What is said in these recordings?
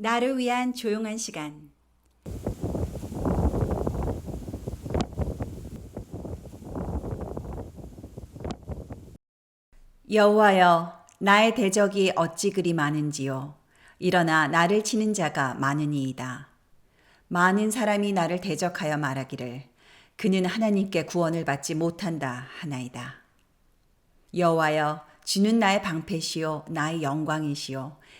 나를 위한 조용한 시간. 여호와여, 나의 대적이 어찌 그리 많은지요. 일어나 나를 치는 자가 많으니이다. 많은 사람이 나를 대적하여 말하기를 그는 하나님께 구원을 받지 못한다 하나이다. 여호와여, 주는 나의 방패시요 나의 영광이시요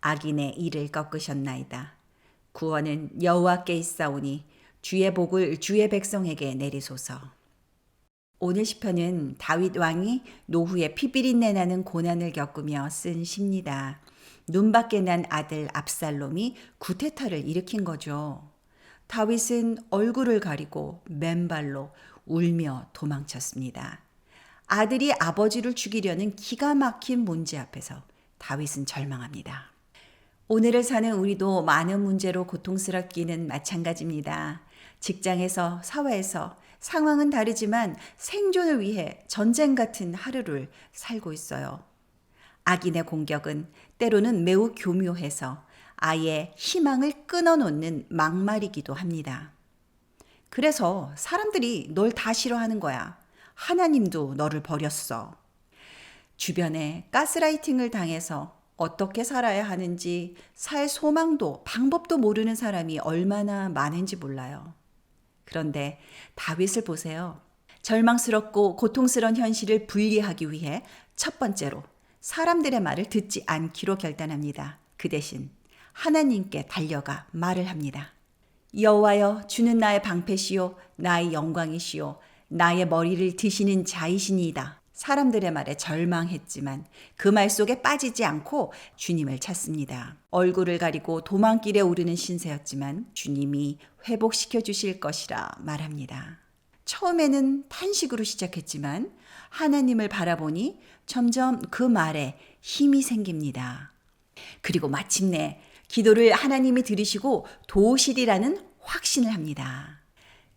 악인의 이를 꺾으셨나이다. 구원은 여호와께 있사오니 주의 복을 주의 백성에게 내리소서. 오늘 시편은 다윗 왕이 노후에 피비린내 나는 고난을 겪으며 쓴 시입니다. 눈밖에 난 아들 압살롬이 구테타를 일으킨 거죠. 다윗은 얼굴을 가리고 맨발로 울며 도망쳤습니다. 아들이 아버지를 죽이려는 기가 막힌 문제 앞에서 다윗은 절망합니다. 오늘을 사는 우리도 많은 문제로 고통스럽기는 마찬가지입니다. 직장에서, 사회에서 상황은 다르지만 생존을 위해 전쟁 같은 하루를 살고 있어요. 악인의 공격은 때로는 매우 교묘해서 아예 희망을 끊어놓는 막말이기도 합니다. 그래서 사람들이 널 다 싫어하는 거야. 하나님도 너를 버렸어. 주변에 가스라이팅을 당해서 어떻게 살아야 하는지 살 소망도 방법도 모르는 사람이 얼마나 많은지 몰라요. 그런데 다윗을 보세요. 절망스럽고 고통스러운 현실을 분리하기 위해 첫 번째로 사람들의 말을 듣지 않기로 결단합니다. 그 대신 하나님께 달려가 말을 합니다. 여호와여 주는 나의 방패시요 나의 영광이시요 나의 머리를 드시는 자이시니이다. 사람들의 말에 절망했지만 그 말 속에 빠지지 않고 주님을 찾습니다. 얼굴을 가리고 도망길에 오르는 신세였지만 주님이 회복시켜 주실 것이라 말합니다. 처음에는 탄식으로 시작했지만 하나님을 바라보니 점점 그 말에 힘이 생깁니다. 그리고 마침내 기도를 하나님이 들으시고 도우시리라는 확신을 합니다.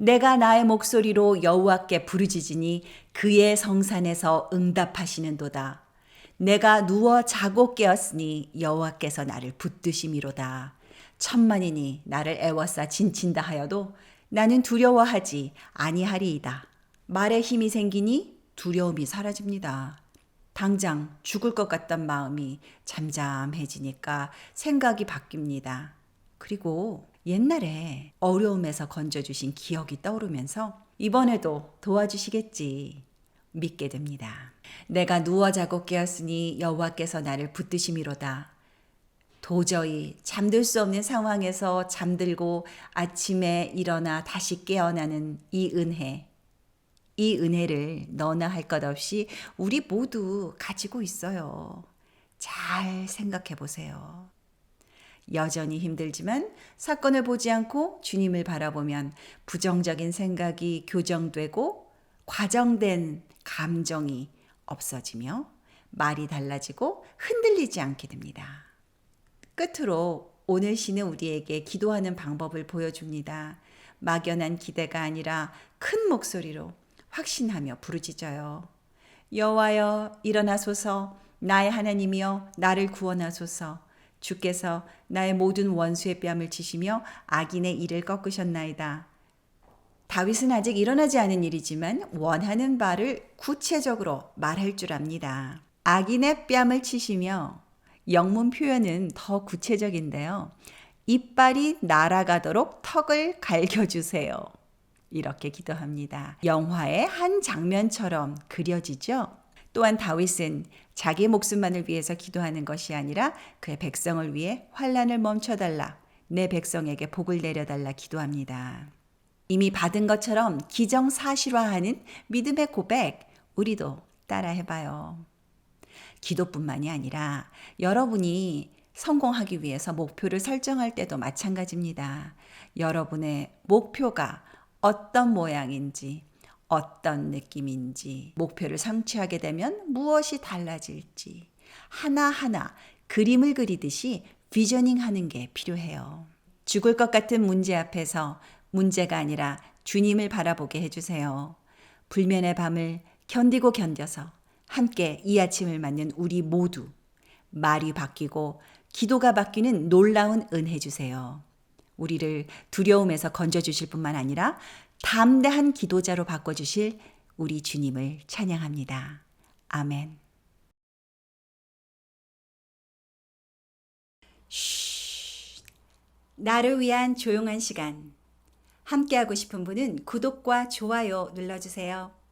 내가 나의 목소리로 여호와께 부르짖으니 그의 성산에서 응답하시는도다. 내가 누워 자고 깨었으니 여호와께서 나를 붙드심이로다. 천만인이 나를 애워싸 진친다 하여도 나는 두려워하지 아니하리이다. 말에 힘이 생기니 두려움이 사라집니다. 당장 죽을 것 같던 마음이 잠잠해지니까 생각이 바뀝니다. 그리고 옛날에 어려움에서 건져주신 기억이 떠오르면서 이번에도 도와주시겠지 믿게 됩니다. 내가 누워 자고 깨었으니 여호와께서 나를 붙드심이로다. 도저히 잠들 수 없는 상황에서 잠들고 아침에 일어나 다시 깨어나는 이 은혜. 이 은혜를 너나 할 것 없이 우리 모두 가지고 있어요. 잘 생각해 보세요. 여전히 힘들지만 사건을 보지 않고 주님을 바라보면 부정적인 생각이 교정되고 과정된 감정이 없어지며 말이 달라지고 흔들리지 않게 됩니다. 끝으로 오늘 시는 우리에게 기도하는 방법을 보여줍니다. 막연한 기대가 아니라 큰 목소리로 확신하며 부르짖어요. 여호와여 일어나소서 나의 하나님이여 나를 구원하소서 주께서 나의 모든 원수의 뺨을 치시며 악인의 이를 꺾으셨나이다. 다윗은 아직 일어나지 않은 일이지만 원하는 바를 구체적으로 말할 줄 압니다. 악인의 뺨을 치시며 영문 표현은 더 구체적인데요. 이빨이 날아가도록 턱을 갈겨주세요. 이렇게 기도합니다. 영화의 한 장면처럼 그려지죠? 또한 다윗은 자기 목숨만을 위해서 기도하는 것이 아니라 그의 백성을 위해 환란을 멈춰달라, 내 백성에게 복을 내려달라 기도합니다. 이미 받은 것처럼 기정사실화하는 믿음의 고백, 우리도 따라 해봐요. 기도뿐만이 아니라 여러분이 성공하기 위해서 목표를 설정할 때도 마찬가지입니다. 여러분의 목표가 어떤 모양인지, 어떤 느낌인지, 목표를 성취하게 되면 무엇이 달라질지, 하나하나 그림을 그리듯이 비저닝 하는 게 필요해요. 죽을 것 같은 문제 앞에서 문제가 아니라 주님을 바라보게 해주세요. 불면의 밤을 견디고 견뎌서 함께 이 아침을 맞는 우리 모두 말이 바뀌고 기도가 바뀌는 놀라운 은혜 주세요. 우리를 두려움에서 건져주실 뿐만 아니라 담대한 기도자로 바꿔주실 우리 주님을 찬양합니다. 아멘. 쉬. 나를 위한 조용한 시간. 함께하고 싶은 분은 구독과 좋아요 눌러주세요.